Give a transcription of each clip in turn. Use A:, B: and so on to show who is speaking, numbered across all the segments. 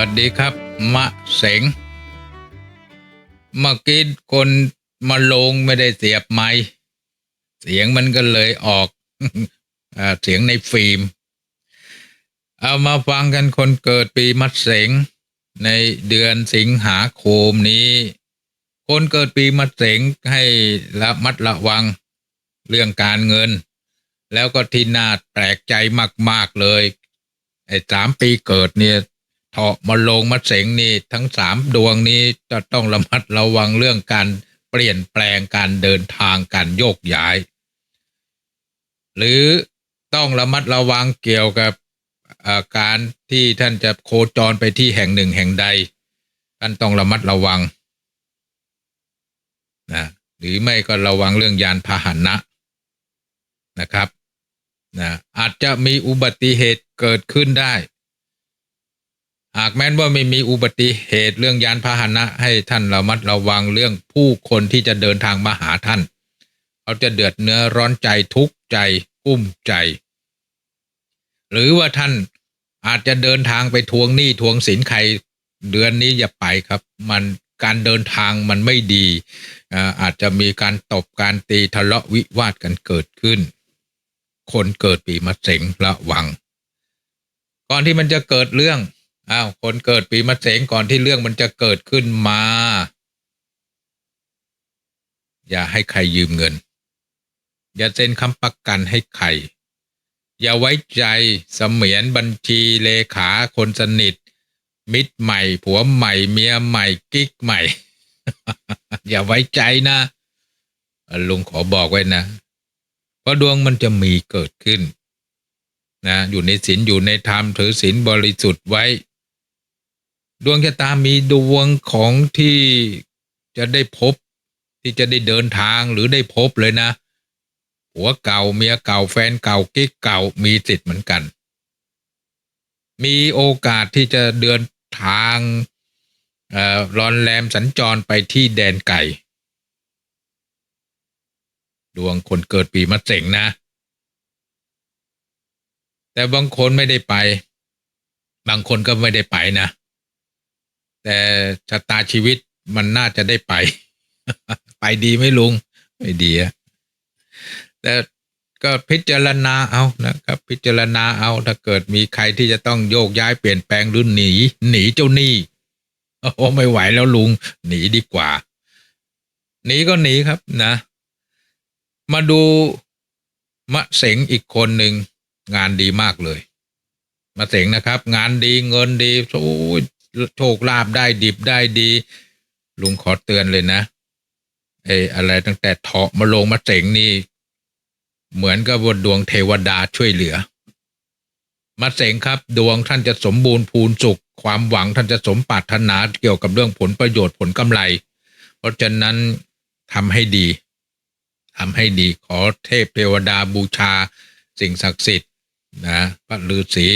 A: วัสดีครับ มะเสงเมื่อกี้คนมาลงไม่ได้เสียบไม้เสียงมันก็เลยออกอเสียงในฟิล์ม เอามาฟังกันคนเกิดปีมะเสงในเดือนสิงหาคมนี้ คนเกิดปีมะเสงให้ระมัดระวังเรื่องการเงิน แล้วก็ที่น่าแปลกใจมาก ๆ เลยไอ้สามปีเกิดเนี่ย เถาะมาลงมาเสงนี่ทั้งสามดวงนี้จะต้องระมัดระวังเรื่องการเปลี่ยนแปลงการเดินทางการโยกย้าย หรือต้องระมัดระวังเกี่ยวกับาการที่ท่านจะโคจรไปที่แห่งหนึ่งแห่งใด ท่านต้องระมัดระวังนะหรือไม่ก็ระวังเรื่องยานพาหนะนะครับนะอาจจะมีอุบัติเหตุเกิดขึ้นได้ หากแม้นว่าไม่มีอุบัติเหตุเรื่องยานพาหนะ ให้ท่านระมัดระวังเรื่องผู้คนที่จะเดินทางมาหาท่าน เขาจะเดือดเนื้อร้อนใจทุกข์ใจกุ้มใจ หรือว่าท่านอาจจะเดินทางไปทวงหนี้ทวงสินใครเดือนนี้อย่าไปครับ มันการเดินทางมันไม่ดีอาอาจจะมีการตบการตีทะเลาะวิวาทกันเกิดขึ้น คนเกิดปีมะเสงระวัง ก่อนที่มันจะเกิดเรื่อง อ้าวคนเกิดปีมะเสงก่อนที่เรื่องมันจะเกิดขึ้นมา อย่าให้ใครยืมเงิน อย่าเซ็นคำประกันให้ใคร อย่าไว้ใจเสมียนบัญชีเลขาคนสนิท มิตรใหม่ ผัวใหม่ เมียใหม่ กิ๊กใหม่ อย่าไว้ใจนะลุงขอบอกไว้นะ เพราะดวงมันจะมีเกิดขึ้นนะอยู่ในศีลอยู่ในธรรมถือศีลบริสุทธิ์ไว้ ดวงชะตามีดวงของที่จะได้พบ ที่จะได้เดินทางหรือได้พบเลยนะผัวเก่าเมียเก่าแฟนเก่ากิ๊กเก่ามีสิทธิ์เหมือนกัน มีโอกาสที่จะเดินทางเอ่อรอนแรมสัญจรไปที่แดนไก่ ดวงคนเกิดปีมะเสงนะ แต่บางคนไม่ได้ไป บางคนก็ไม่ได้ไปนะ แต่ชะตาชีวิตมันน่าจะได้ไป ไปดีไหมลุง ไม่ดีอะแต่ก็พิจารณาเอานะครับ พิจารณาเอาถ้าเกิดมีใครที่จะต้องโยกย้ายเปลี่ยนแปลงหรือหนี หนีเจ้าหนี้โอ้ไม่ไหวแล้วลุง หนีดีกว่า หนีก็หนีครับนะ มาดูมะเสงอีกคนหนึ่งงานดีมากเลยมะเสงนะครับ งานดีเงินดีโอ้ย โชคลาภได้ดิบได้ดี ลุงขอเตือนเลยนะไอ้อะไรตั้งแต่เถาะมาลงมาเสงนี่ เหมือนกับดวงเทวดาช่วยเหลือ มาเสงครับดวงท่านจะสมบูรณ์พูนสุข ความหวังท่านจะสมปรารถนาเกี่ยวกับเรื่องผลประโยชน์ผลกำไร เพราะฉะนั้นทำให้ดีทำให้ดีขอเทพเทวดาบูชา สิ่งศักดิ์สิทธิ์นะพระฤาษี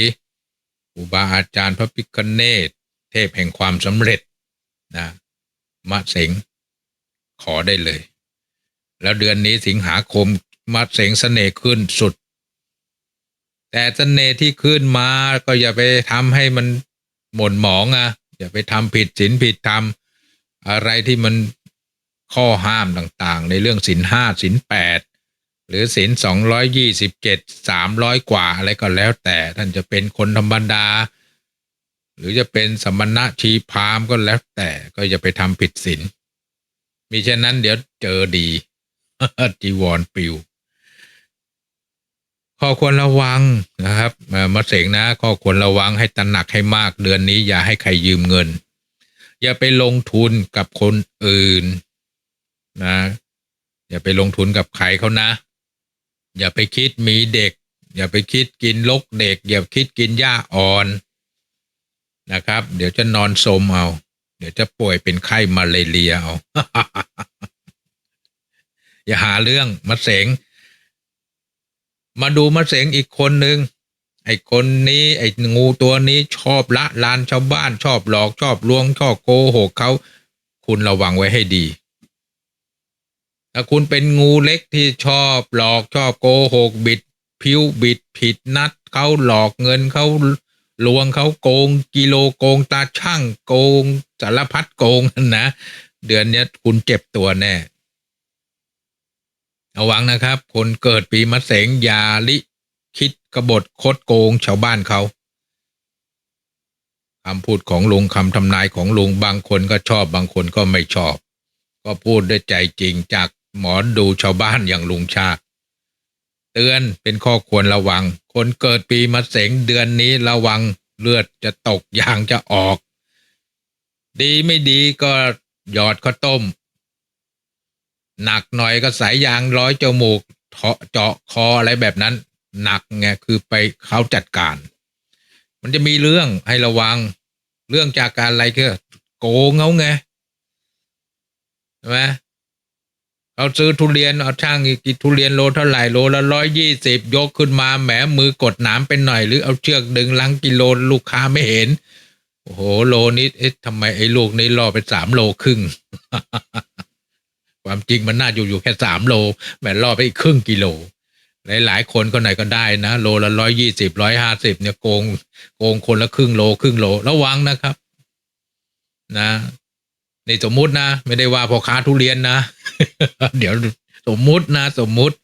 A: ครูบาอาจารย์พระพิคเนต เทพแห่งความสำเร็จนะมะเสงขอได้เลย แล้วเดือนนี้สิงหาคมมาเสงเสน่ห์ขึ้นสุด แต่เสน่ห์ที่ขึ้นมาก็อย่าไปทำให้มันหม่นหมองอะอย่าไปทำผิดศีลผิดธรรมอะไรที่มันข้อห้ามต่างๆ ในเรื่องศีลห้าศีลแปดหรือศีลสองร้อยยี่สิบเจ็ดสามร้อยกว่าอะไรก็แล้วแต่ท่านจะเป็นคนธรรมดา หรือจะเป็นสมณะชีพามก็แล้วแต่ก็อย่าไปทำผิดศีลมิฉะนั้นเดี๋ยวเจอดีจีวรปลิวข้อควรระวังนะครับมาเสงนะข้อควรระวังให้ตระหนักให้มากเดือนนี้อย่าให้ใครยืมเงิน อย่าไปลงทุนกับคนอื่นนะ อย่าไปลงทุนกับใครเขานะ อย่าไปคิดมีเด็ก อย่าไปคิดกินลกเด็ก อย่าคิดกินหญ้าอ่อน นะครับ เดี๋ยวจะนอนโสมเอา เดี๋ยวจะป่วยเป็นไข้มาเลเรียเอาอย่าหาเรื่องมาเสง มาดูมาเสงอีกคนหนึ่งไอ้คนนี้ไอ้งูตัวนี้ชอบละลานชาวบ้านชอบหลอกชอบลวงชอบโกหกเขาคุณระวังไว้ให้ดีถ้าคุณเป็นงูเล็กที่ชอบหลอกชอบโกหกบิด ผิวบิดผิดนัดเขาหลอกเงินเขา ลวงเขาโกงกิโลโกงตาช่างโกงสารพัดโกงนะ เดือนนี้คุณเจ็บตัวแน่ระวังนะครับ คนเกิดปีมะเสงยาลิ คิดกบฏคดโกงชาวบ้านเขาคำพูดของลุงคำทำนายของลุงบางคนก็ชอบบางคนก็ไม่ชอบ ก็พูดด้วยใจจริงจากหมอดูชาวบ้านอย่างลุงชาติ เตือนเป็นข้อควรระวัง คนเกิดปีมะเสงเดือนนี้ระวังเลือดจะตกยางจะออก ดีไม่ดีก็หยอดข้าวต้ม หนักหน่อยก็สายยางร้อยจมูกเถาะเจาะคออะไรแบบนั้น หนักไงคือไปเขาจัดการ มันจะมีเรื่องให้ระวัง เรื่องจากการอะไรก็โกงเขาไงใช่ไหม เขาซื้อทุเรียนเอาช่างกี่ทุเรียนโลเท่าไหร่โลละร้อยยี่สิบยกขึ้นมาแหมมือกดหนามเป็นหน่อย หรือเอาเชือกดึงลังกิโลลูกค้าไม่เห็น โอ้โหโลนี้เอ๊ะทำไมไอ้ลูกนี้ล่อไปสามโลครึ่งความจริงมันน่าอยู่อยู่แค่สามโลแหมล่อไปอีกครึ่งกิโลหลายหลายๆคนก็ไหนก็ได้นะ โลละร้อยยี่สิบร้อยห้าสิบเนี่ยโกงโกงคนละครึ่งโลครึ่งโลระวังนะครับ นะในสมมุตินะ ไม่ได้ว่าพ่อค้าทุเรียนนะ เดี๋ยวสมมุตินะสมมุติ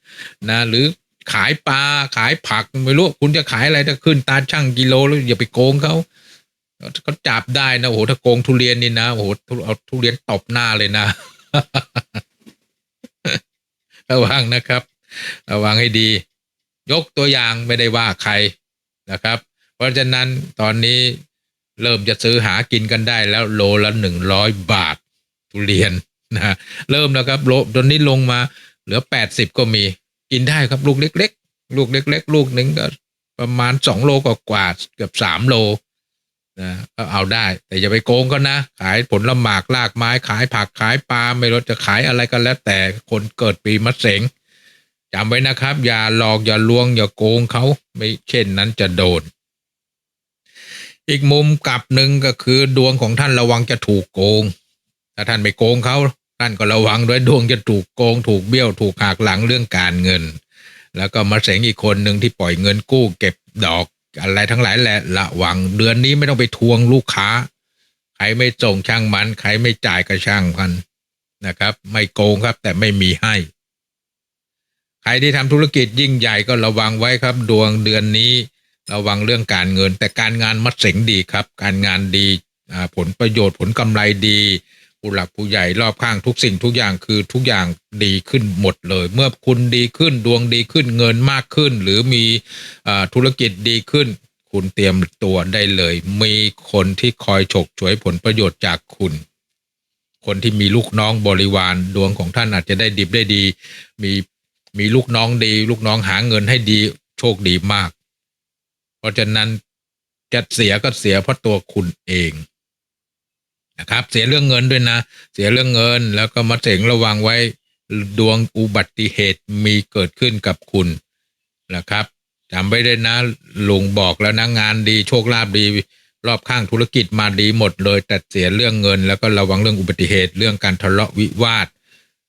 A: นะ หรือขายปลาขายผักไม่รู้คุณจะขายอะไรถ้าขึ้นตาช่างกิโลแล้วอย่าไปโกงเขาเขาจับได้นะโอ้โหถ้าโกงทุเรียนนี่นะโอ้โหเอาทุเรียนตบหน้าเลยนะ ระวังนะครับ ระวังให้ดี ยกตัวอย่างไม่ได้ว่าใครนะครับ เพราะฉะนั้นตอนนี้เริ่มจะซื้อหากินกันได้แล้วโลละหนึ่งร้อยบาท ทุเรียน นะเริ่มแล้วครับโลตอนนี้ลงมาเหลือแปดสิบก็มี กินได้ครับลูกเล็ก ๆ ลูกเล็ก ๆ ลูกหนึ่งก็ประมาณสองโลกกว่าเกือบสามโลนะก็เอาได้ แต่อย่าไปโกงเขานะ ขายผลละหมากลากไม้ขายผักขายปลาไม่รู้จะขายอะไรก็แล้วแต่คนเกิดปีมะเสงจำไว้นะครับ อย่าหลอกอย่าลวง อย่าโกงเขาไม่เช่นนั้นจะโดน อีกมุมกลับหนึ่งก็คือดวงของท่านระวังจะถูกโกง ถ้าท่านไม่โกงเขาท่านก็ระวังด้วยดวงจะถูกโกง ถูกเบี้ยวถูกหักหลังเรื่องการเงิน แล้วก็มาเสงอีกคนหนึ่งที่ปล่อยเงินกู้ เก็บดอกอะไรทั้งหลายแหละระวังเดือนนี้ไม่ต้องไปทวงลูกค้า ใครไม่ส่งช่างมัน ใครไม่จ่ายก็ช่างพันนะครับ ไม่โกงครับแต่ไม่มีให้ ใครที่ทำธุรกิจยิ่งใหญ่ก็ระวังไว้ครับ ดวงเดือนนี้ ระวังเรื่องการเงิน แต่การงานมัดเสงดีครับ การงานดีอ่าผลประโยชน์ผลกำไรดี ผู้หลักผู้ใหญ่รอบข้างทุกสิ่งทุกอย่างคือทุกอย่างดีขึ้นหมดเลย เมื่อคุณดีขึ้นดวงดีขึ้นเงินมากขึ้น หรือมีอธุรกิจดีขึ้น คุณเตรียมตัวได้เลย มีคนที่คอยฉกฉวยผลประโยชน์จากคุณ คนที่มีลูกน้องบริวารดวงของท่านอาจจะได้ดิบได้ดี มีมีลูกน้องดี ลูกน้องหาเงินให้ดีโชคดีมาก เพราะฉะนั้นจะเสียก็เสียเพราะตัวคุณเอง นะครับ เสียเรื่องเงินด้วยนะ เสียเรื่องเงินแล้วก็มาเสงระวังไว้ดวงอุบัติเหตุมีเกิดขึ้นกับคุณนะครับจำไว้ด้วยนะลุงบอกแล้วนะงานดีโชคลาภดี รอบข้างธุรกิจมาดีหมดเลยแต่เสียเรื่องเงิน แล้วก็ระวังเรื่องอุบัติเหตุ เรื่องการทะเลาะวิวาท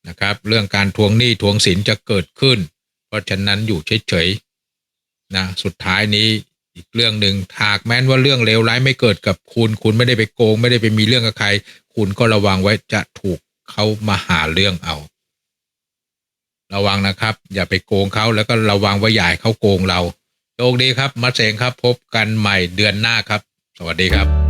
A: นะครับ เรื่องการทวงหนี้ทวงสินจะเกิดขึ้น เพราะฉะนั้นอยู่เฉยๆนะสุดท้ายนี้ อีกเรื่องหนึ่งหากแม้นว่าเรื่องเลวร้ายไม่เกิดกับคุณ คุณไม่ได้ไปโกง ไม่ได้ไปมีเรื่องกับใคร คุณก็ระวังไว้จะถูกเขามาหาเรื่องเอา ระวังนะครับ อย่าไปโกงเขาแล้วก็ระวังว่าอย่าให้เขาโกงเราโชคดีครับมาเสงครับพบกันใหม่เดือนหน้าครับ สวัสดีครับ